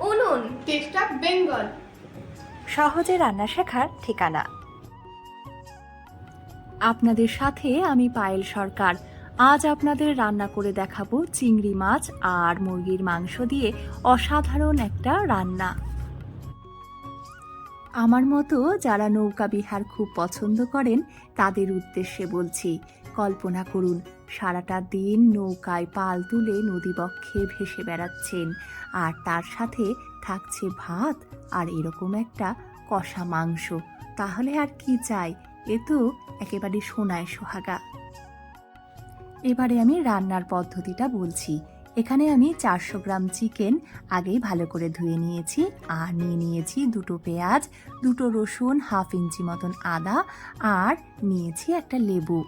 উনুন, test of Bengal. সহজে রান্না শেখার ঠিকানা। আপনাদের সাথে আমি পায়েল সরকার। আজ আপনাদের রান্না করে দেখাবো চিংড়ি মাছ আর মুরগির মাংস দিয়ে অসাধারণ একটা রান্না। আমার মতো যারা নৌকা বিহার খুব পছন্দ করেন, তাদের উদ্দেশ্যে বলছি, কল্পনা করুন সারাটা দিন নৌকায় পাল তুলে নদীবক্ষে ভেসে বেড়াচ্ছেন। আর তার সাথে থাকছে ভাত আর এরকম একটা কষা মাংস। তাহলে আর কি চাই? এ তো একেবারে সোনায় সোহাগা। এবারে আমি রান্নার পদ্ধতিটা বলছি। এখানে আমি চারশো গ্রাম চিকেন আগেই ভালো করে ধুয়ে নিয়েছি আর নিয়ে নিয়েছি দুটো পেঁয়াজ, দুটো রসুন, হাফ ইঞ্চি মতন আদা আর নিয়েছি একটা লেবু।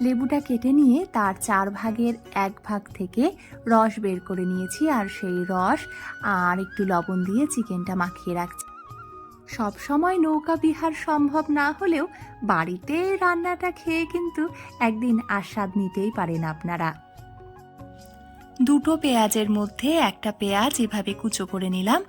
লেবুটা কেটে নিয়ে তার চার ভাগের এক ভাগ থেকে রস বের করে নিয়েছি, আর সেই রস আর একটু লবণ দিয়ে চিকেনটা মাখিয়ে রাখছি। সব সময় নৌকা বিহার সম্ভব না হলেও বাড়িতে রান্নাটা খেয়ে কিন্তু একদিন আস্বাদ নিতেই পারেন আপনারা। দুটো পেঁয়াজের মধ্যে একটা পেঁয়াজ এভাবে কুচো করে নিলাম,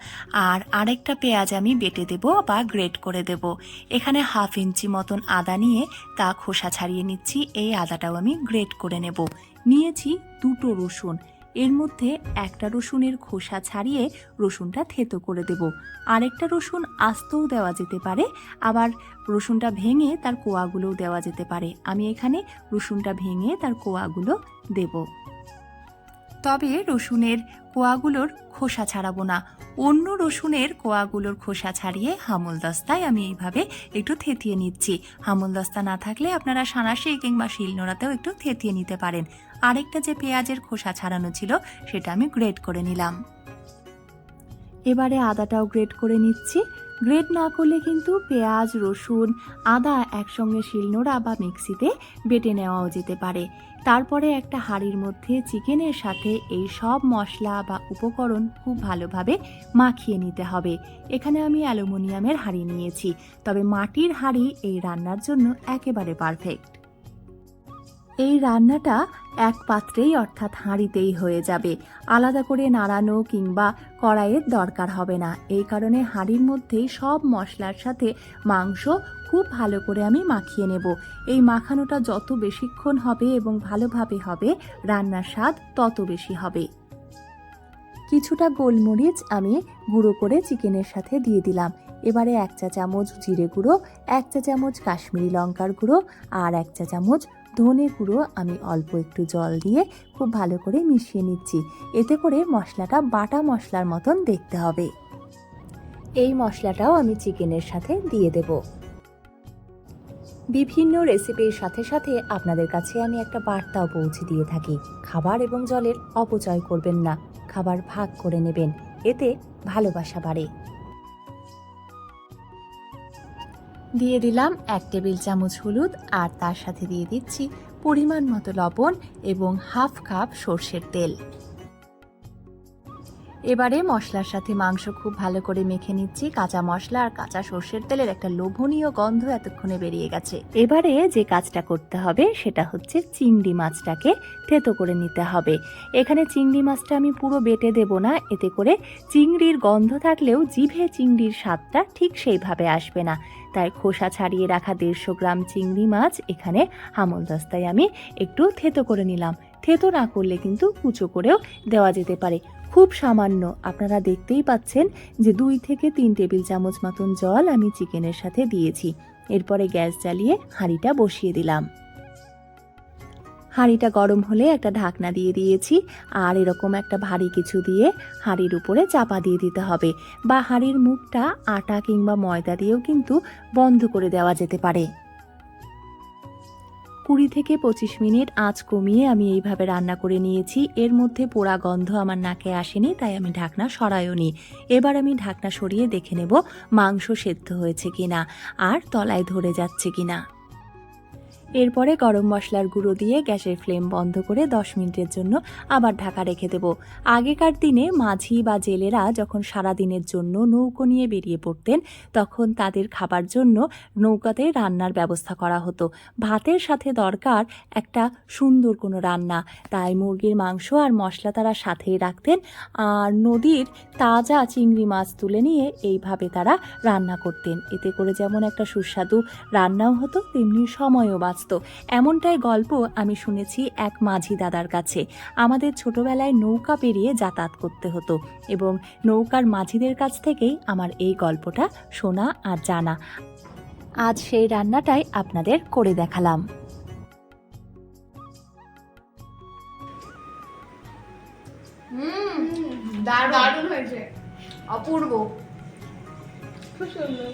আর আরেকটা পেঁয়াজ আমি বেটে দেব বা গ্রেট করে দেব। এখানে হাফ ইঞ্চি মতন আদা নিয়ে তা খোসা ছাড়িয়ে নিচ্ছি, এই আদাটাও আমি গ্রেট করে নেব। নিয়েছি দুটো রসুন, এর মধ্যে একটা রসুনের খোসা ছাড়িয়ে রসুনটা থেতো করে দেব। আরেকটা রসুন আস্তও দেওয়া যেতে পারে, আবার রসুনটা ভেঙে তার কোয়াগুলোও দেওয়া যেতে পারে। আমি এখানে রসুনটা ভেঙে তার কোয়াগুলো দেব। তবে রসুনের কোয়াগুলোর খোসা ছাড়াবো না। অন্য রসুনের কোয়াগুলোর খোসা ছাড়িয়ে হামলদস্তায় আমি এইভাবে একটু থেতিয়ে নিচ্ছি। হামলদস্তা না থাকলে আপনারা সানাসি কিংবা শিলনোড়াতেও একটু থেতিয়ে নিতে পারেন। আরেকটা যে পেঁয়াজের খোসা ছাড়ানো ছিল, সেটা আমি গ্রেট করে নিলাম। এবারে আদাটাও গ্রেট করে নিচ্ছি। গ্রেট না করলে কিন্তু পেঁয়াজ, রসুন, আদা একসঙ্গে শিলনোড়া বা মিক্সিতে বেটে নেওয়াও যেতে পারে। তারপরে একটা হাঁড়ির মধ্যে চিকেনের সাথে এই সব মশলা বা উপকরণ খুব ভালোভাবে মাখিয়ে নিতে হবে। এখানে আমি অ্যালুমিনিয়ামের হাঁড়ি নিয়েছি, তবে মাটির হাঁড়ি এই রান্নার জন্য একেবারে পারফেক্ট এই রান্নাটা এক পাত্রেই অর্থাৎ হাঁড়িতেই হয়ে যাবে। আলাদা করে নাড়ানো কিংবা কড়াইয়ের দরকার হবে না। এই কারণে হাঁড়ির মধ্যেই সব মশলার সাথে মাংস খুব ভালো করে আমি মাখিয়ে নেব। এই মাখানোটা যত বেশিক্ষণ হবে এবং ভালোভাবে হবে, রান্নার স্বাদ তত বেশি হবে। কিছুটা গোলমরিচ আমি গুঁড়ো করে চিকেনের সাথে দিয়ে দিলাম। এবারে এক চা চামচ জিরে গুঁড়ো, এক চা চামচ কাশ্মীরি লঙ্কার গুঁড়ো আর এক চা চামচ ধনে গুঁড়ো আমি অল্প একটু জল দিয়ে খুব ভালো করে মিশিয়ে নিচ্ছি। এতে করে মশলাটা বাটা মশলার মতন দেখতে হবে। এই মশলাটাও আমি চিকেনের সাথে দিয়ে দেব। বিভিন্ন রেসিপির সাথে সাথে আপনাদের কাছে আমি একটা বার্তাও পৌঁছে দিয়ে থাকি। খাবার এবং জলের অপচয় করবেন না। খাবার ভাগ করে নেবেন। এতে ভালোবাসা বাড়ে। দিয়ে দিলাম এক টেবিল চামচ হলুদ আর তার সাথে দিয়ে দিচ্ছি পরিমাণ মতো লবণ এবং হাফ কাপ সর্ষের তেল। এবারে মশলার সাথে মাংস খুব ভালো করে মেখে নিচ্ছি। কাঁচা মশলা আর কাঁচা সর্ষের তেলের একটা লোভনীয় গন্ধ এতক্ষণে বেরিয়ে গেছে। এবারে যে কাজটা করতে হবে সেটা হচ্ছে চিংড়ি মাছটাকে থেতো করে নিতে হবে। এখানে চিংড়ি মাছটা আমি পুরো বেটে দেব না, এতে করে চিংড়ির গন্ধ থাকলেও জিভে চিংড়ির স্বাদটা ঠিক সেইভাবে আসবে না। তাই খোসা ছাড়িয়ে রাখা দেড়শো গ্রাম চিংড়ি মাছ এখানে হামলদস্তায় আমি একটু থেতো করে নিলাম। থেতো না করলে কিন্তু কুচো করেও দেওয়া যেতে পারে। খুব সামান্য। আপনারা দেখতেই পাচ্ছেন যে দুই থেকে তিন টেবিল চামচ মতন জল আমি চিকেনের সাথে দিয়েছি। এরপরে গ্যাস জ্বালিয়ে হাঁড়িটা বসিয়ে দিলাম। হাঁড়িটা গরম হলে একটা ঢাকনা দিয়ে দিয়েছি আর এরকম একটা ভারী কিছু দিয়ে হাঁড়ির উপরে চাপা দিয়ে দিতে হবে বা হাঁড়ির মুখটা আটা কিংবা ময়দা দিয়েও কিন্তু বন্ধ করে দেওয়া যেতে পারে। কুড়ি থেকে পঁচিশ মিনিট আঁচ কমিয়ে আমি এইভাবে রান্না করে নিয়েছি। এর মধ্যে পোড়া গন্ধ আমার নাকে আসেনি, তাই আমি ঢাকনা সরাইও নি এবার আমি ঢাকনা সরিয়ে দেখে নেব মাংস সেদ্ধ হয়েছে কিনা আর তলায় ধরে যাচ্ছে কিনা। এরপরে গরম মশলার গুঁড়ো দিয়ে গ্যাসের ফ্লেম বন্ধ করে দশ মিনিটের জন্য আবার ঢাকা রেখে দেব। আগেকার দিনে মাঝি বা জেলেরা যখন সারা দিনের জন্য নৌকো নিয়ে বেরিয়ে পড়তেন, তখন তাদের খাবার জন্য নৌকাতে রান্নার ব্যবস্থা করা হতো। ভাতের সাথে দরকার একটা সুন্দর কোনো রান্না, তাই মুরগির মাংস আর মশলা তারা সাথেই রাখতেন আর নদীর তাজা চিংড়ি মাছ তুলে নিয়ে এইভাবে তারা রান্না করতেন। এতে করে যেমন একটা সুস্বাদু রান্নাও হতো, তেমনি সময়ও বাঁচত। এমনটাই গল্প আমি শুনেছি এক মাঝি দাদার কাছে। আমাদের ছোটবেলায় নৌকা পেরিয়ে যাতায়াত করতে হতো এবং নৌকার মাঝিদের কাছ থেকেই আমার এই গল্পটা শোনা আর জানা। আজ সেই রান্নাটাই আপনাদের করে দেখালাম। দারুণ। হয়েছে। অপূর্ব। খুব সুন্দর।